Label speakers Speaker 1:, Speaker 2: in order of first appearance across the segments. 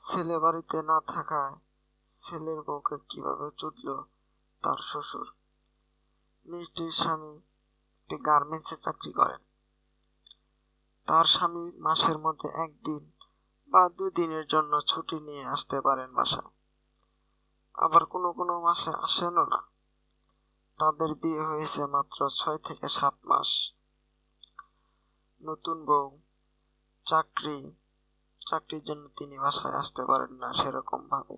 Speaker 1: ছেলে বাড়িতে না থাকায় ছেলের বউকে কীভাবে চুদল তার শ্বশুর? মেয়েটির স্বামী একটি গার্মেন্টসে চাকরি করেন। তার স্বামী মাসের মধ্যে একদিন বা দুই দিনের জন্য ছুটি নিয়ে আসতে পারেন বাসায়। আবার কোনো কোনো মাসে আসেনও না। তাদের বিয়ে হয়েছে মাত্র ছয় থেকে সাত মাস। নতুন বউ, চাকরি চাকরির জন্য তিনি বাসায় আসতে পারেন না সেরকম ভাবে।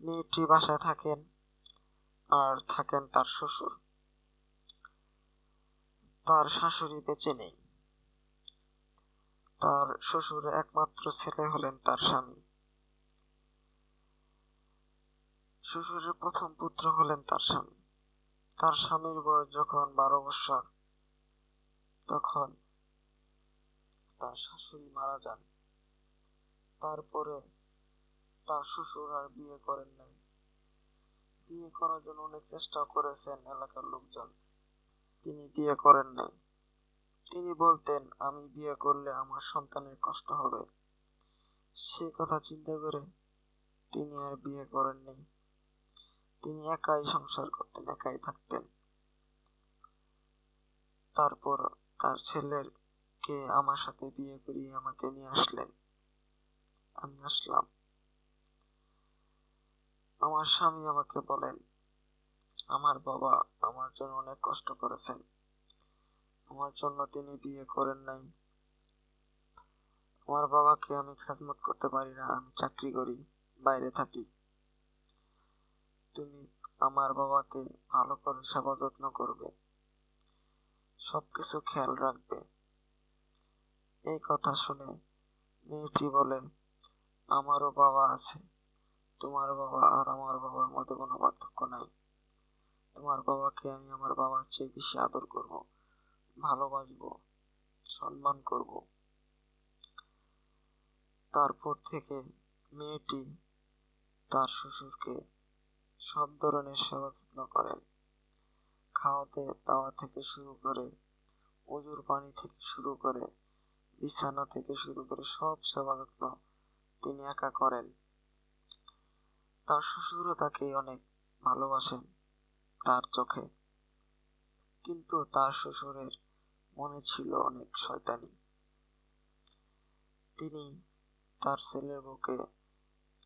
Speaker 1: মেয়েটি বাসায় থাকেন আর থাকেন তার শ্বশুর। তার শাশুড়ি বেঁচে নেই। তার শ্বশুর একমাত্র ছেলে হলেন তার স্বামী। শ্বশুরের প্রথম পুত্র হলেন তার স্বামী। তার স্বামীর বয়স যখন বারো বছর, তখন তার শাশুড়ি মারা যান। তারপরে তার শ্বশুর আর বিয়ে করেন নাই। বিয়ে করার জন্য অনেক চেষ্টা করেছেন এলাকার লোকজন। তিনি বিয়ে করেন নাই। তিনি বলতেন, আমি বিয়ে করলে আমার সন্তানের কষ্ট হবে। সে কথা চিন্তা করে তিনি আর বিয়ে করেননি তিনি একাই সংসার করতেন, একাই থাকতেন। তারপর তার ছেলের কে আমার সাথে বিয়ে করিয়ে আমাকে নিয়ে আসলেন। আমি আসলাম। আমার স্বামী আমাকে বলেন, আমার বাবা আমার জন্য অনেক কষ্ট করেছেন। আমার জন্য তিনি বিয়ে করেন নাই। আমার বাবাকে আমি খেজমত করতে পারি না, আমি চাকরি করি, বাইরে থাকি। তুমি আমার বাবাকে ভালো করে সেবা যত্ন করবে। সবকিছু খেয়াল রাখবে। এই কথা শুনে মেয়েটি বলে, আমারও বাবা আছে। তোমার বাবা আর আমার বাবার মধ্যে কোনো পার্থক্য নাই। তোমার বাবাকে আমি আমার বাবার চেয়ে বেশি আদর করব, ভালোবাসব, সম্মান করব। তারপর থেকে মেয়েটি তার শ্বশুরকে সব ধরনের সেবা যত্ন করেন। খাওয়াতে দাওয়া থেকে শুরু করে অজুর পানি থেকে শুরু করে বিছানা থেকে শুরু করে সব সেবা যত্ন তিনি একা করেন। তার শ্বশুরও তাকে অনেক ভালোবাসেন তার চোখে। কিন্তু তার শ্বশুরের মনে ছিল অনেক শয়তানি। তিনি তার ছেলের বুকে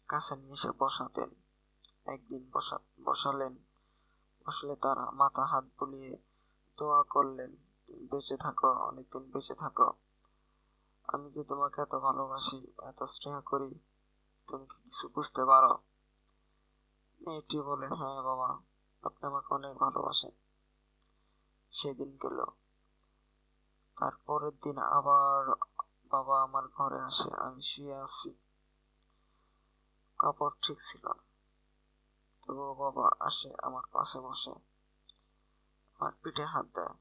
Speaker 1: কাছে নিয়ে এসে বসাতেন। একদিন বসা, বসালেন, বসলে তার মাথা হাত বুলিয়ে দোয়া করলেন বেঁচে থাকো, অনেকদিন বেঁচে থাকো। আমি যে তোমাকে এত ভালোবাসি, এত স্নেহ করি, তুমি কি কিছু বুঝতে পারো? মেয়েটি বলেন হ্যাঁ বাবা, আপনি আমাকে অনেক ভালোবাসেন। সেদিন গেল। তারপরের দিন আবার বাবা আমার ঘরে আসে, আমি শুয়ে আছি। কাপড় ঠিক ছিল না। বাবা আসে, আমার পাশে বসে। আমার পিঠে হাত দেয়।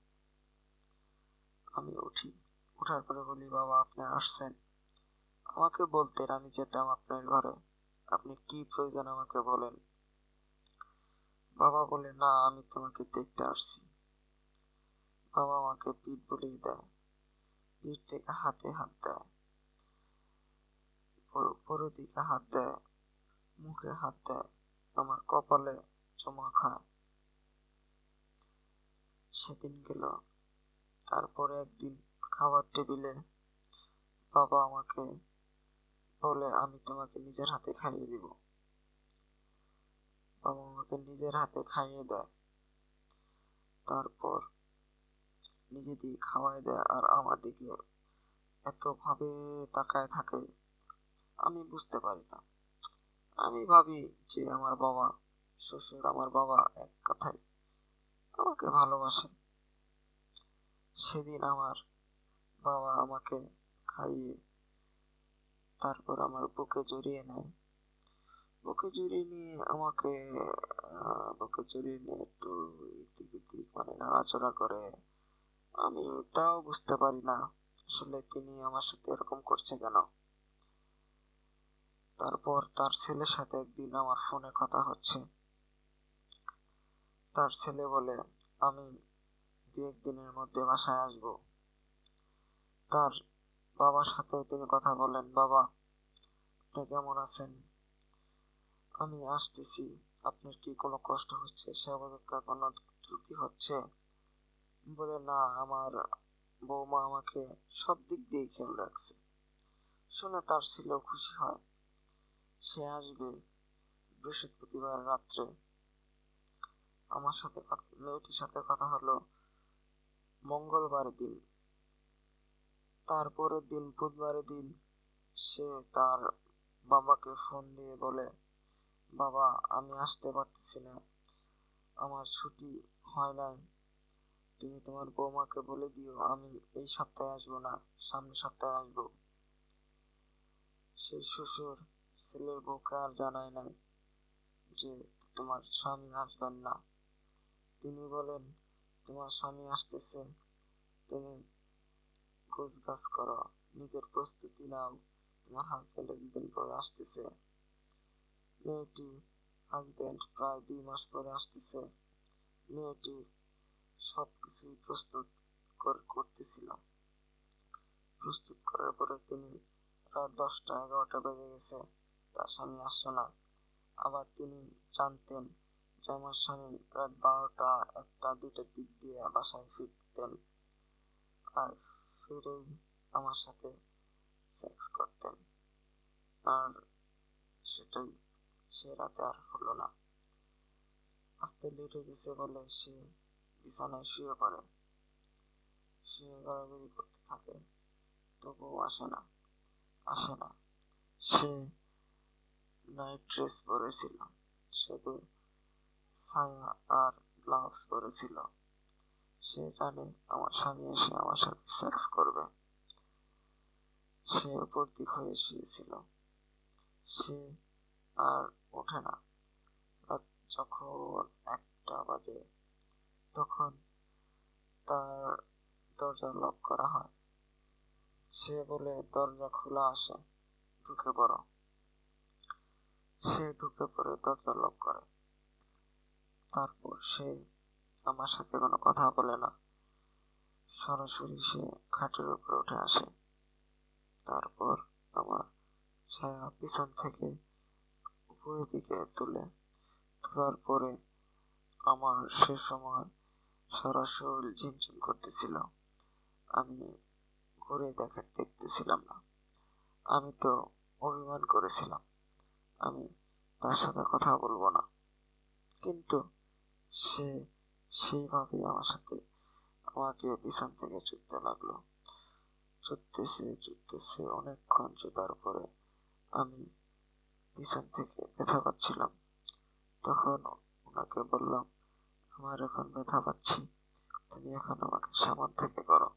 Speaker 1: আমি উঠি। উঠার পরে বলি, বাবা, আপনি আসছেন। আমাকে বলতেন আমি যেতাম আপনার ঘরে। আপনি কি প্রয়োজন আমাকে বলেন? বাবা বলে, না, আমি তোমাকে দেখতে আসছি। বাবা আমাকে পিঠ বলেই দেয়। পিঠ থেকে হাতে হাত দেয়। উপরের দিকে হাত দেয়, মুখে হাত দেয়, আমার কপালে চমা খায়। সেদিন গেল। তারপরে একদিন খাবার টেবিলে বাবা আমাকে বলে, আমি তোমাকে নিজের হাতে খাইয়ে দিব। বাবা আমাকে নিজের হাতে খাইয়ে দেয়। তারপর নিজে দিয়ে খাওয়াই দেয় আর আমার দিকে এত ভাবে তাকায় থাকে, আমি বুঝতে পারি না। আমি ভাবি যে আমার বাবা, শ্বশুর আমার বাবা এক কথায় আমাকে ভালোবাসে। সেদিন আমার বাবা আমাকে খাইয়ে তারপর আমার বুকে জড়িয়ে নেয়। বুকে জড়িয়ে নিয়ে আমাকে বুকে জড়িয়ে নিয়ে একটু ইতিক মানে নাড়াচড়া করে। আমি তাও বুঝতে পারি না আসলে তিনি আমার সাথে এরকম করছে কেন। তারপর তার ছেলের সাথে একদিন আমার ফোনে কথা হচ্ছে। তার ছেলে বলে, আমি দু একদিনের মধ্যে বাসায় আসব। তার বাবার সাথে তিনি কথা বলেন বাবা, আপনি কেমন আছেন? আমি আসতেছি। আপনার কি কোনো কষ্ট হচ্ছে? সে অবস্থা কোনো ত্রুটি হচ্ছে? বলে না, আমার বৌমা আমাকে সব দিক দিয়ে খেয়াল রাখছে। শুনে তার ছিল খুশি হয়। সে আসবে বৃহস্পতিবার রাত্রে। আমার সাথে মেয়েটির সাথে কথা হলো মঙ্গলবার দিন। তারপরের দিন, বুধবারের দিন সে তার বাবাকে ফোন দিয়ে বলে, বাবা, আমি আসতে পারতেছি না। আমার ছুটি হয় নাই। তুমি তোমার বৌমাকে বলে দিও, আমি এই সপ্তাহে আসব না সামনের সপ্তাহে আসব। সেই শ্বশুর ছেলের বউকে আর জানায় নাই যে তোমার স্বামী আসবেন না। তিনি বলেন, তোমার স্বামী আসতেছে। তুমি গোছ গাছ করো নিজের প্রস্তুতি নাও, তোমার হাজব্যান্ড একদিন পরে আসতেছে। মেয়েটি হাজব্যান্ড প্রায় দুই মাস পরে আসতেছে। মেয়েটি সব কিছুই প্রস্তুত করতেছিল। প্রস্তুত করার পরে তিনি রাত দশটা, এগারোটা বেজে গেছে। তার স্বামী আসছে না। আবার তিনি জানতেন যে আমার স্বামী রাত বারোটা, একটা, দুইটার দিক দিয়ে বাসায় ফিরতেন। আর ফিরেই আমার সাথে সেক্স করতেন। আর সেটাই সে রাতে আর হলো না। আস্তে লেট হয়ে গেছে বলে সে বিছানায় শুয়ে পড়ে। শুয়ে গড়াগড়ি করতে থাকে, তবুও আসে না আসে না। সে নাইট ড্রেস পরেছিল, শুধু ছায়া আর ব্লাউজ পরেছিল। সে জানে আমার স্বামী এসে আমার সাথে সেক্স করবে। সে উপর দিক হয়ে শুয়েছিল। সে আর ওঠে না। যখন একটা বাজে, তখন তার দরজা লক করা হয়। সে বলে, দরজা খোলা আসে, ঢুকে পড়ো। সে ঢুকে পড়ে দরজা লক করে। তারপর সে আমার সাথে কোনো কথা বলে না। সরাসরি সে খাটের উপরে উঠে আসে। তারপর আমার ছায়া পিছন থেকে উপরের দিকে তুলে তোলার পরে আমার সে সময় সারা শরীর ঝিমঝিম করতেছিল। আমি ঘুরে দেখা দেখতেছিলাম না। আমি তো অভিমান করেছিলাম। আমি তার সাথে কথা বলব না। কিন্তু সে সেইভাবে আমার সাথে আমাকে পিছন থেকে চুটতে লাগল চুটতেছে চুটতেছে অনেকক্ষণ চুতার পরে আমি পিছন থেকে ব্যথা পাচ্ছিলাম তখন ওনাকে বললাম আমার এখন ব্যথা পাচ্ছি তুমি এখন আমাকে সামান থেকে করো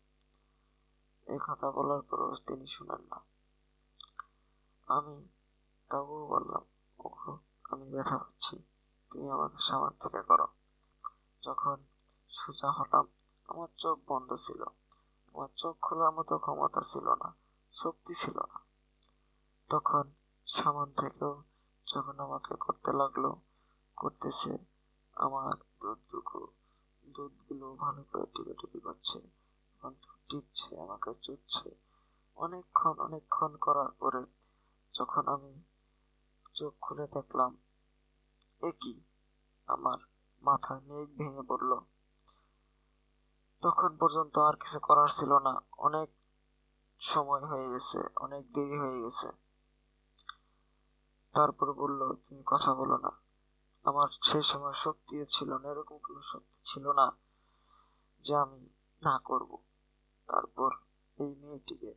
Speaker 1: এই কথা বলার পরও তিনি শুনেন না আমি তবুও বললাম ওহো আমি ব্যথা পাচ্ছি তুমি আমাকে সামান থেকে করো যখন সোজা হলাম, আমার চোখ বন্ধ ছিল। আমার চোখ খোলার মতো ক্ষমতা ছিল না, শক্তি ছিল না। তখন সামান থেকেও যখন আমাকে করতে লাগল, করতেছে আমার দুধটুকু, দুধগুলো ভালো করে টিপে টিপে করছে টিপছে, আমাকে চুচ্ছে অনেকক্ষণ অনেকক্ষণ করার পরে যখন আমি চোখ খুলে দেখলাম, একই আমার মাথা মেঘ ভেঙে পড়ল। তখন পর্যন্ত আর কিছু করার ছিল না। অনেক সময় হয়ে গেছে, অনেক দেরি হয়ে গেছে। তারপর বলল, তুমি কথা বলো না। আমার সেই সময় শক্তিও ছিল না, এরকম কোনো শক্তি ছিল না যে আমি না করব। তারপর এই মেয়েটিকে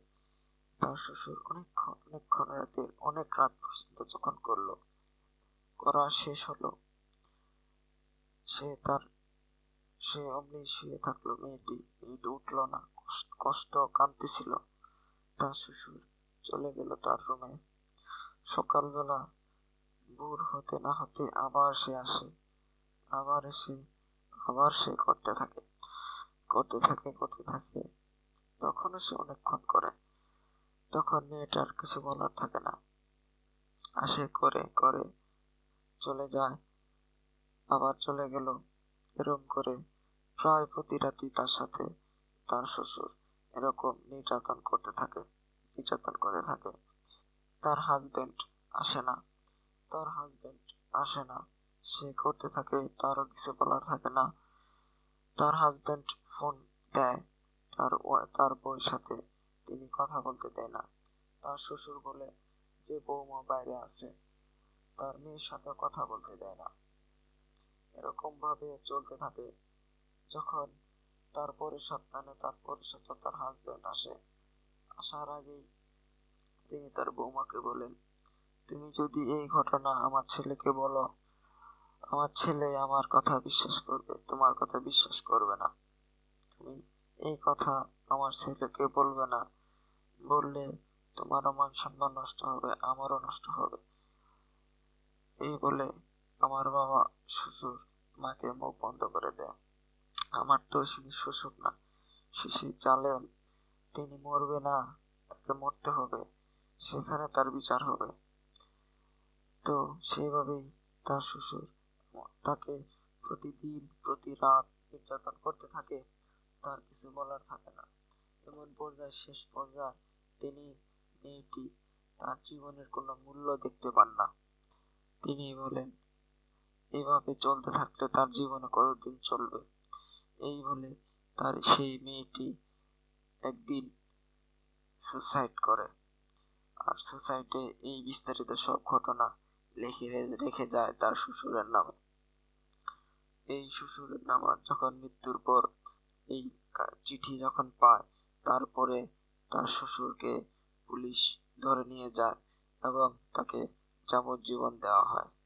Speaker 1: তার শ্বশুর অনেকক্ষণ অনেকক্ষণ রাতে, অনেক রাত পর্যন্ত যখন করল, করা শেষ হলো। সে তার, সে অমনি শুয়ে থাকল। মেয়েটি মেয়েটি উঠল না কষ্ট কাঁদতেছিল। তার শ্বশুর চলে গেল তার রুমে। সকালবেলা ভোর হতে না হতে আবার সে আসে, আবার এসে, আবার সে করতে থাকে করতে থাকে করতে থাকে। তখনও সে অনেকক্ষণ করে। তখন মেয়েটার কিছু বলার থাকে না। আসে, করে করে, চলে যায়। আবার চলে গেল এরকম করে। প্রায় প্রতি রাতি তার সাথে তার শ্বশুর এরকম নির্যাতন করতে থাকে, নির্যাতন করতে থাকে। তার হাজবেন্ড আসে না। তার হাজবেন্ড আসে না। সে করতে থাকে, তারও কিছু বলার থাকে না। তার হাজব্যান্ড ফোন দেয়, তার তার বউয়ের সাথে। তিনি কথা বলতে দেয় না। তার শ্বশুর বলে, যে বৌমা বাইরে আছে, তার মেয়ের সাথে কথা বলতে দেয় না। এরকম ভাবে চলতে থাকে যখন তার পরের সপ্তাহে তার সপ্তাহে তার হাজবেন্ড আসে। আসার আগেই তিনি তার বৌমাকে বলেন, তুমি যদি এই ঘটনা আমার ছেলেকে বলো, আমার ছেলে আমার কথা বিশ্বাস করবে, তোমার কথা বিশ্বাস করবে না। তুমি এই কথা আমার ছেলেকে বলবে না। বললে তোমারও মান সম্মান নষ্ট হবে, আমারও নষ্ট হবে। এই বলে আমার বাবা শ্বশুর মাকে মুখ বন্ধ করে দেয় আমার তো তিনি শ্বশুর না শিশির জালেন তিনি মরবে না, তাকে মরতে হবে, সেখানে তার বিচার হবে। তো সেইভাবেই তার শ্বশুর তাকে প্রতিদিন, প্রতি রাত নির্যাতন করতে থাকে, তার কিছু বলার থাকে না। এমন পর্যায়ে, শেষ পর্যায়ে তিনি মেয়েটি তার জীবনের কোনো মূল্য দেখতে পান না। তিনি বলেন এভাবে চলতে থাকলে তার জীবনে কতদিন চলবে? এই বলে তার সেই মেয়েটি একদিন সুসাইড করে। আর সুসাইডে এই বিস্তারিত সব ঘটনা লিখে, রেখে যায় তার শ্বশুরের নামে। এই শ্বশুরের নামে যখন মৃত্যুর পর এই চিঠি যখন পায়, তারপরে তার শ্বশুরকে পুলিশ ধরে নিয়ে যায় এবং তাকে যাবজ্জীবন দেওয়া হয়।